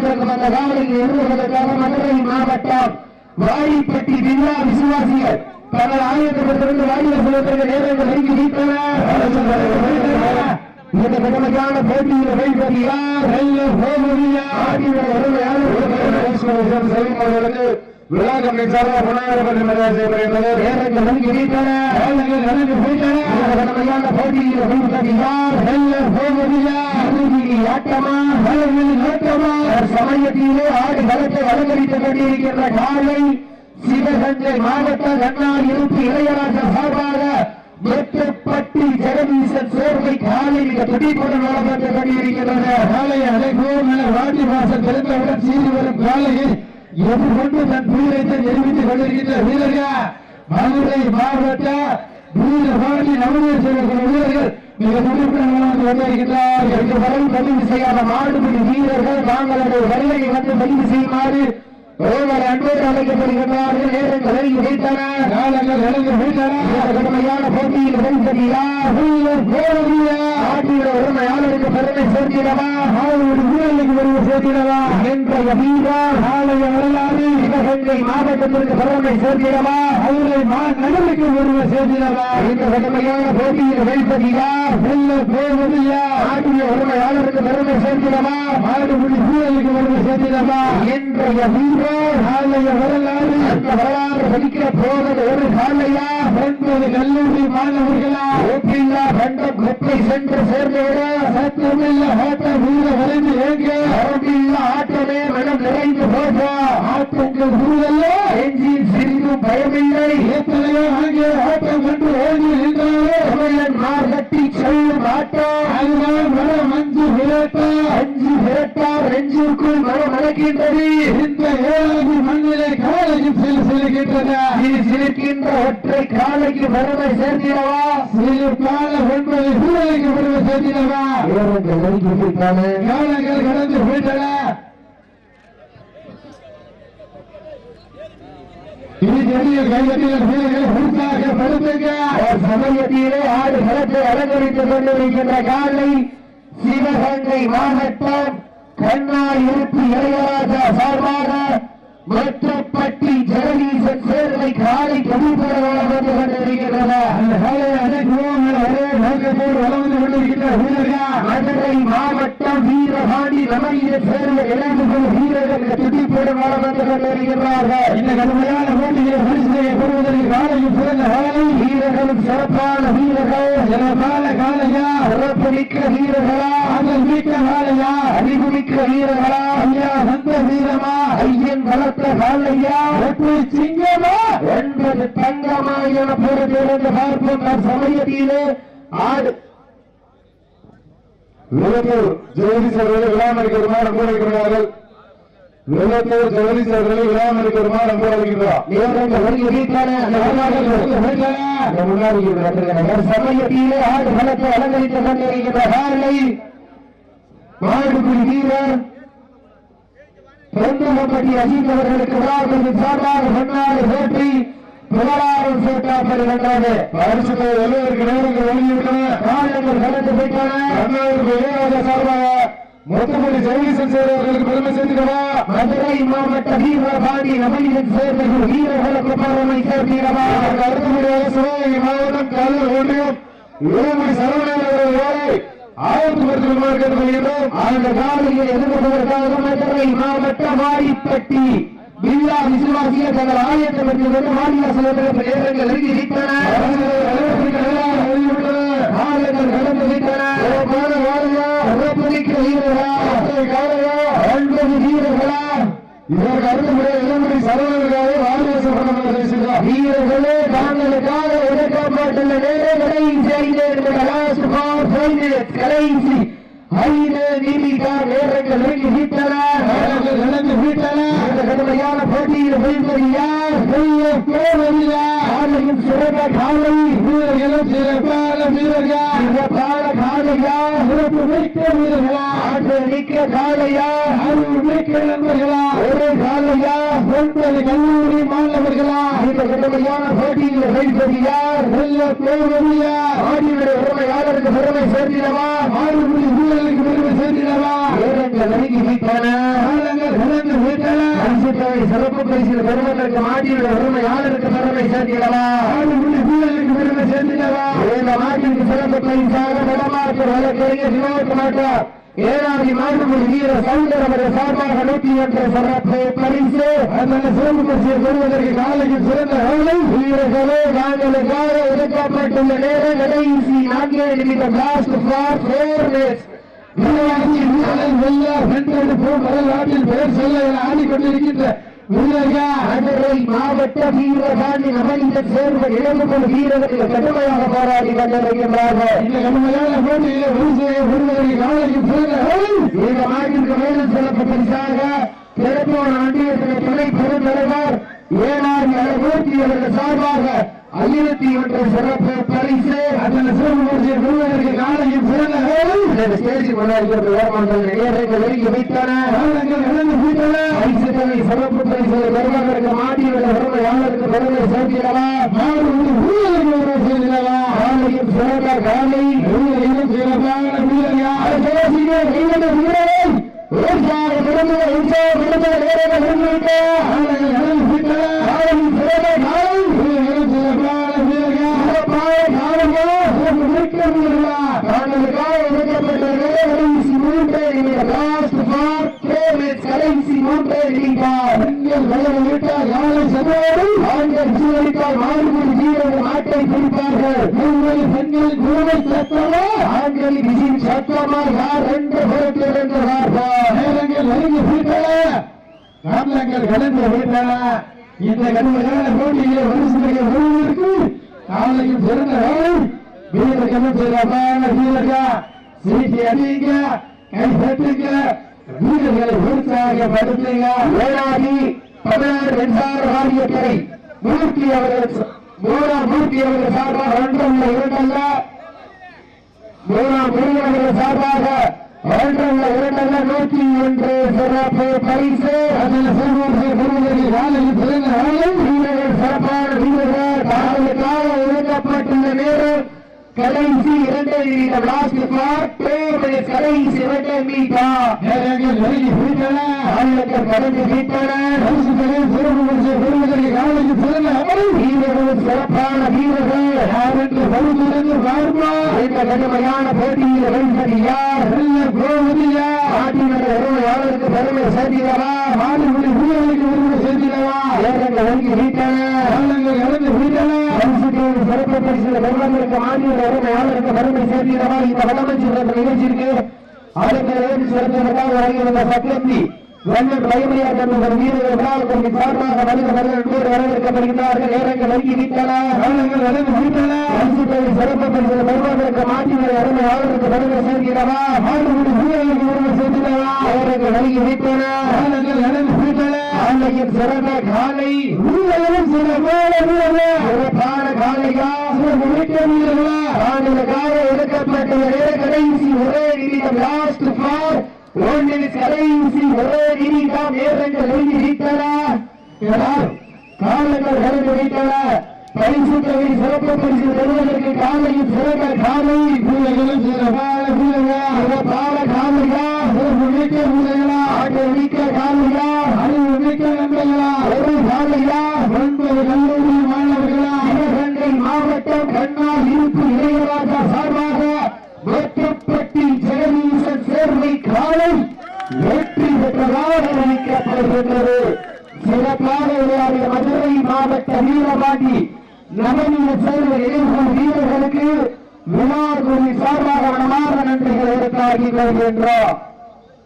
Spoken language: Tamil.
வந்திருக்கும் அந்த காலையில் மதுரை மாவட்டம் வாடிப்பட்டி விழா விசுவாசிகள். தங்கள் ஆயத்தப்பட்டிருந்து வாடிய செல்வதற்கு நேரங்கள் நெருங்கி நீட்டன இந்த கடமையான போட்டியில் வைப்பதியா யார் வெல்ல போவதியா? ஆடியோட அருமையான செல்வங்களுக்கு விழா கமிட்டி சார்பாக புனாயிரம் மரியாதை செய்யப்படுகின்றது நேரங்கள் நெருங்கி நீட்டன காலங்கள் நடந்து போயிட்டன போட்டியில் வெல்வது யார் வெல்ல ஆட்டமா வளர்வில் ஆட்டமா சமயத்திலே ஆடு பலத்தை அலங்கரித்துக் கொண்டிருக்கின்ற காலை சிவகங்கை மாவட்ட கண்ணால் இருப்பு இளையராஜர் சார்பாக எட்டுப்பட்டி ஜெகதீசன் சேர்வை காலை மிக துடிப்புடன் வளர்ந்து கொண்டிருக்கின்றன காலை அழைப்போம் வாட்டி மாசம் தெரிந்தவுடன் சீறி வரும் காலையில் எதிர்கொண்டு தன் வீரத்தை நிரூபித்துக் கொண்டிருக்கின்ற வீரர்கள் மதுரை மாவட்ட வீரபாண்டி நவநீர் செய்யக்கூடிய வீரர்கள் மிக துடிப்புடன் வளர்ந்து கொண்டிருக்கின்றார் என்று வரை பதிவு செய்யாத மாடுபிடி வீரர்கள் தாங்களது வருகையை வந்து பதிவு செய்யுமாறு ஒருவர் அன்போடு அழைக்கப்படுகின்றார்கள். நேரங்கள் நெருங்கி வைத்தன காலங்கள் நெருங்கி வைத்தன கடுமையான போட்டியில் வெல்வது யார் வீரர் போவதியா பெருமை சேர்த்திடவா? ஆளுடைய வீரர்களுக்கு பெருமை சேர்த்திடவா? என்ற வீரர் ஆலய வரலாறு சிவகங்கை மாவட்டத்திற்கு பெருமை சேர்த்திடவா? அவரை நகருக்கு பெருமை சேர்த்திடவா? இந்த கடுமையான போட்டியில் வெல்வது யார்? வெல்ல போவது யார்? ஆட்டிய பெருமை சேர்த்திடவா? ஆளுடைய வீரர்களுக்கு பெருமை சேர்த்திடவா? என்ற வீரர் ஆலய வரலாறு அந்த வரலாறு படிக்கிற போவது ஒரு காலையா ஒன்பது கல்லூரி மாணவர்களா? ஓப்பில்லா சென்று சேர்ந்தோட சத்தமில்ல ஆட்ட வீர வரைந்து ஏங்க அரபில்ல ஆட்டமே மனம் நிறைந்து போட்டா ஆட்டங்கள் சூழல்ல எஞ்சின் சிறிதும் பயமில்லை. எத்தனையோ அங்கே ஆட்டம் கண்டு ஓடி நின்றாரோ. தமிழன் மார்கட்டி செல்லும் ஆட்டம் அதுதான் மன மஞ்சு விரட்டா. விரட்டா நெஞ்சுக்குள் மனம் மணக்கின்றது இந்த ஏழாவது மண்ணிலே காலையும் சில சிலுக்கின்றன இது சிலுக்கின்ற ஒற்றை காலைக்கு பெருமை சேர்த்திடவா? சிறு கால ஒன்பது சூழலுக்கு பெருமை சேர்த்திடவா? காலங்கள் கடந்து போயிட்டன. இது தெரிய கைகட்டிகள் வீரர்கள் உற்சாக படுத்துங்க. சமயத்திலே களத்தை அலங்கரித்துக் கொண்டிருக்கின்ற காலை சிவகங்கை மாவட்டம் கண்ணா இருப்பு இளையராஜா சார்பாக மற்றப்பட்டி ஜெகதீசன் சேர்வை காலை தொழிற்பட வந்து அந்த வந்து மாவட்டம் வீரபாண்டி நமயில சேர்ந்த கொள்ளும் வீரர்கள் வளம் வந்து கொண்டிருக்கிறார்கள். இந்த கடுமையான போட்டியில் பரிசுகளை பெறுவதற்கு காலையும் சிறந்த காலை வீரர்களும் சிறப்பான வீரர்கள். சிறப்பான காலையா? சிறப்பு மிக்க வீரர்களா? அதன் மிக்க காலையா? அறிவு மிக்க வீரர்களா? ஐயா சந்த வீரமா? ஐயன் வளர்த்த காலையா? எப்படி சிங்கமா? என்பது தங்கமா என பொறுத்திருந்து பார்ப்போம். சமயத்திலே ஆடு. விளத்தூர் ஜெகதீஷ் அவர்கள் விழாமணிக்கு வருமாறு நம்ப வைக்கிறார்கள் விளத்தூர் ஜெகதீஷ் அவர்களை வீட்டான அந்த முன்னாடி நடந்திருக்கிற சமயத்திலே ஆடு பலத்தை அலங்கரித்துக் கொண்டிருக்கின்ற காலை மாடுபிடி வீரர் தொண்டமப்பட்டி அஜித் அவர்களுக்கு சார்பாக முன்னாடி போற்றி புகழாரம் சூட்டாப்படுகின்றது பரிசுத்த எல்லோருக்கு நேரங்கள் வெளியிட்டன காலங்கள் கடந்து போயிட்டன அண்ணாவிற்கு இளையராஜா சார்பாக மொத்தப்படி ஜெகதீசன் சேர்வர்களுக்கு பெருமை சேர்த்துக்கவா? மதுரை மாவட்ட வீரபாண்டி நபையில் சேர்ந்த வீரர்களுக்கு பெருமை சேர்க்கிறவா அடுத்தபடியாக சிவகங்கை மாவட்டம் கல்லூர் ஒன்றியம் சரவணன் அவர்கள் வேலை ஆயிரத்தி எதிர்கொள்வதற்காக மதுரை மாவட்ட வில்லா விசுவாசிகள் தங்கள் ஆலயத்தை என்று மாநில செல்வதற்கு பெயர்கள் நெருங்கி விட்டன கடந்து விட்டன உறப்புமிக்க வீரர்களா? ஒன்பது வீரர்களா? இதற்கு அடுத்தபடியாக இளமணி வீரர்களே தாங்களுக்காக ஒதுக்கப்பட்டுள்ள நேரங்களை செய்த கலாசுகார் கலைசி ஐந்து நீதிக்கார் நேரங்கள் நெருங்கி விட்டன நடந்து விட்டன இந்த கடுமையான போட்டியில் வெல்வது யார்? காலையும் சிறந்த காலை. வீரர்களும் சிறப்பான வீரர்கள் சிறப்பான காலையா? சிறப்பு மிக்க வீரர்களா? ஆற்று மிக்க காலையா? அருள் மிக்க நண்பர்களா? ஒரு காலையா? ஒன்பது கல்லூரி மாணவர்களா? இந்த கடுமையான போட்டியில் வெல்வது யார்? வெல்ல போவது யார் ஆடியுடைய உரிமையாளருக்கு பெருமை சேர்த்திடவா? ஆடுபுரி வீரர்களுக்கு பெருமை சேர்த்திடவா? நேரங்கள் நெருங்கி பரிசுத்தவை சிறப்பு பரிசில் பெறுவதற்கு மாட்டியுள்ள உரிமையாளருக்கு பெருமை சேர்த்திடவா? புள்ளி வீரர்களுக்கு பெருமை சேர்த்துட்டவா இந்த மாட்டிற்கு சிறப்பு பரிசாக வடமாற்று வழக்கறிஞர் வினோத் ஏழாவது மாட்டுமொழி வீர சவுந்தரவர சார்பாக நூற்றி ஒன்று சிறப்பு பரிசு. அதனால சிறப்பு பரிசை பெறுவதற்கு காலைக்கு சிறந்த வேலை வீரர்களே தாங்களுக்காக ஒதுக்கப்பட்டுள்ள நேரம் கடைசி நான்கே நிமிடம் லாஸ்ட் ஃபார் ஃபோர் மினிட்ஸ் வீரராட்சி வீரர்கள் வெல்ல வென்றது போல் வரலாற்றில் பெயர் சொல்ல என ஆடிக்கொண்டிருக்கின்ற மதுரை மாவட்ட வீரபாண்டி நவனிதன் சேர்ந்த இளம்புகள் வீரர்கள் கடுமையாக போராடி கொண்டிருக்கின்றார்கள் இந்த கடுமையான போட்டியிலே சிறந்த வேலை இந்த மாட்டிற்கு மேலும் சிறப்பு பரிசாக திருப்பூர் ஒன்றியத்தின் துணை பெருந்தலைவர் ஏழாறு மூர்த்தி அவர்கள் சார்பாக ஐயத்தி ஒன்று சிறப்பு பரிசு. அதில் சிறப்பு பரிசை பெறுவதற்கு சிறந்த வேலை. இந்த ஸ்டேஜ் கொண்டாடுகிறது ஓர்மன்கள் நேரங்கள் நெருங்கி வைத்தன காலங்கள் இழந்து போயிட்டன பரிசுகளை சிறப்பு பரிசு பெறுவதற்கு மாட்டியுள்ள பெருமையாளருக்கு பெருமை சேர்க்கிறவா நாடு வந்து வீரர்களுக்கு பெருமை சேர்த்திடவா? காலையும் சிறந்த காலை வீரர்களும் சிறப்பான வீரர்கள். அரசரசிலே உற்சாக விரும்புக உற்சாக விரும்புக நேரங்கள் விரும்பிவிட்ட காலங்கள் இழந்து போயிட்டன காலையும் சிறந்த காலை வீரர்களும் சிறப்பான வீரர்கள் சிறப்பான காலையோ சிறப்பு மிக்க வீரர்களா தாங்களுக்காக ஒதுக்கப்பட்ட நேரம் கடைசி மூன்றே நிமிடம் லாஸ்ட் ஃபார் கேமெட்ஸ் கடைசி மூன்றே நிமிடம் பெண்கள் வயது விட்டால் யாரை சென்றோடு ஆண்கள் சீரழித்தால் மாறுபடி வீரர்கள் நாட்டை பிடிப்பார்கள் மூன்று பெண்கள் குழுவை சேர்த்தாலோ ஆண்களின் விசில் சத்தமா யார் ரெண்டு புறத்திலிருந்து பார்ப்போம் நேரங்கள் நெருங்கி போயிட்டன காலங்கள் கடந்து போயிட்டன இந்த கடுமையான போட்டியிலே வரிசையை வருவதற்கு காலையும் சிறந்த வேலை. வீரர்களும் சிறப்பான வீரர்கள் சீட்டி அடிங்க கை தட்டுங்க வீரர்களை வேளாதி தமிழ்நாடு மின்சார மூர்த்தி அவர்கள் மூர்த்தி அவர்கள் சார்பாக இரண்டல்ல அவர்கள் சார்பாக இரண்டல்ல நூற்றி ஒன்று சிறப்பு பரிசு அதில் சிறுவர்கள் வீரர்கள் சிறப்பான வீரர்கள் தாங்களுக்காக ஒதுக்கப்பட்டுள்ள நேரம் கடைசி இரண்டே நிமிடம் லாஸ்ட் டூ மினிட்ஸ் கடைசி இரண்டே மீட்டர். நேரங்கள் நெருங்கி போயிட்டன ஆளுநர்கள் கடந்து விட்டன பரிசுகளை சிறப்பு பரிசை பெறுவதற்கு காலையில் சிறந்த வேலை வீரர்களும் சிறப்பான வீரர்கள். யாரென்று பரிசிலிருந்து பார்ப்போம் இந்த கடுமையான போட்டியில் வெல்வது யார்? நாட்டினுடைய பெருமை மாடுபடி வீரர்களுக்கு சேர்த்திடவா நேரங்கள் விட்டன காலங்கள் இழந்து போயிட்டன பரிசுல பெறுவதற்கு மாநில உரிமையாளருக்கு பெருமை சேர்க்கிறவா இந்த வடமஞ்சி நிகழ்ச்சிக்கு ஏழு சிறப்பிற்காக வந்த சத்யந்தி வெள்ளம் பயமையா தன்னுடைய வீரர்கள் விழாவுக்கு சார்பாக வருக வருக பேர் வரவேற்கப்படுகிறார்கள் நேரங்கள் வங்கி விட்டன காலங்கள் போயிட்டன பரிசுத்தோடு சிறப்பு பரிசுல பெறுவதற்கு மாநில சேர்க்கிறவா? சேர்த்திடவா நேரங்கள் வழங்கி விட்டன காலங்கள் இழந்து போயிட்டன காலையின் சிறந்த காலை. வீரர்களும் சிறப்பான சிறப்பான காலையா. வீரர்களா ஆண்டுகளுக்காக ஒதுக்கப்பட்ட ஒரே கடைசி ஒரே நிமிடம் லாஸ்ட் ஃபார் ஒன்றில் கடைசி ஒரே நிமிடம் நேரங்கள் எழுதி விட்டன காலங்கள் கடந்து விட்டன பரிசு தொகை சிறப்பு பரிசு பெறுவதற்கு காலையும் சிறந்த காலை. வீரர்களும் சிறப்பான வீரர்கள் சிறப்பான காலையா சிறப்பு மிக்க வீரர்களா ஆண்டு மிக்க காலையா அறிவு மிக்க நண்பர்களா ஒரு காலையா ஒன்பது கல்லூரி மாணவர்களா சிவகங்கை மாவட்டம் கண்ணால் இருப்பு இளையராஜா சார்பாக வெட்டுப்பட்டி ஜெகதீசன் காலம் வெற்றி பெற்றதாக அறிவிக்கப்படுகின்றது சிறப்பாக விளையாடிய மதுரை மாவட்ட வீரபாண்டி நவநீத சேர்ந்த இளைஞர் வீரர்களுக்கு விழா குழு சார்பாக மனமார்ந்த நன்றிகளை இருக்காகி வருகின்றோம்